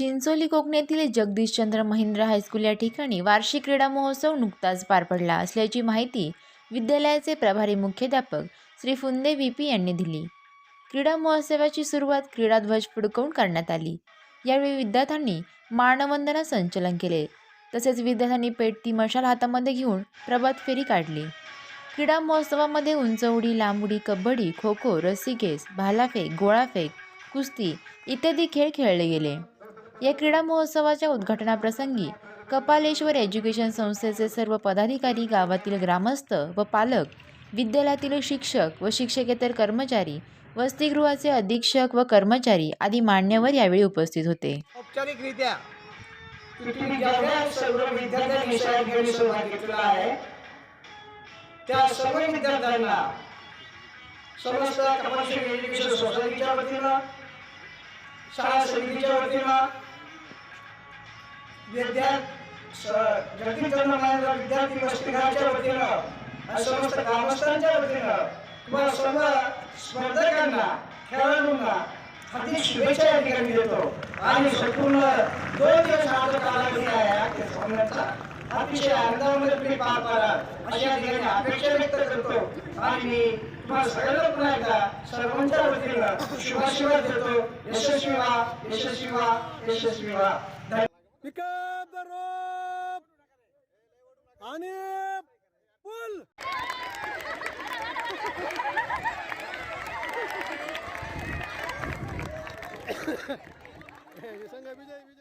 चिंचोली कोकणातील जगदीशचंद्र महिंद्र हायस्कूल या ठिकाणी वार्षिक क्रीडा महोत्सव नुकताच पार पडला असल्याची माहिती विद्यालयाचे प्रभारी मुख्याध्यापक श्री फुंदे व्ही पी यांनी दिली. क्रीडा महोत्सवाची सुरुवात क्रीडा ध्वज फुडकवून करण्यात आली. यावेळी विद्यार्थ्यांनी मानवंदना संचलन केले. तसेच विद्यार्थ्यांनी पेटती मशाल हातामध्ये घेऊन प्रभात फेरी काढली. क्रीडा महोत्सवामध्ये उंच उडी लांब उडी कबड्डी खो खो रस्सीखेच भालाफेक गोळाफेक कुस्ती इत्यादी खेळ खेळले गेले. या क्रीडा महोत्सवाच्या उद्घाटनाप्रसंगी कपालेश्वर एज्युकेशन संस्थेचे सर्व पदाधिकारी गावातील ग्रामस्थ व पालक विद्यालयातील शिक्षक व शिक्षकेतर कर्मचारी वसतिगृहाचे अधीक्षक व कर्मचारी आदी मान्यवर यावेळी उपस्थित होते. औपचारिकरित्या त्या सर्व विद्यार्थ्यांना समस्त कमर्शियल एज्युकेशन सोसायटीच्या वतीनं शाळा समितीच्या वतीनं विद्यार्थी जगदीशचंद्र महाराज विद्यार्थी वसतिगृहाच्या वतीनं आणि समस्त ग्रामस्थांच्या वतीनं तुम्हाला सर्व स्पर्धकांना खेळाडूंना हार्दिक शुभेच्छा या ठिकाणी देतो. आणि संपूर्ण दोन दिवस हा जो कालावधी आहे सामन्याचा अतिशय आनंदामध्ये तुम्ही पार पाडाल अशी ठिकाणी अपेक्षा व्यक्त करतो. आणि मी तुम्हाला सगळ्यांना पुन्हा एकदा सर्वांच्या वतीनं शुभाशीर्वाद देतो. यशस्वी व्हा यशस्वी व्हा यशस्वी व्हा. えー、예상갑니 다.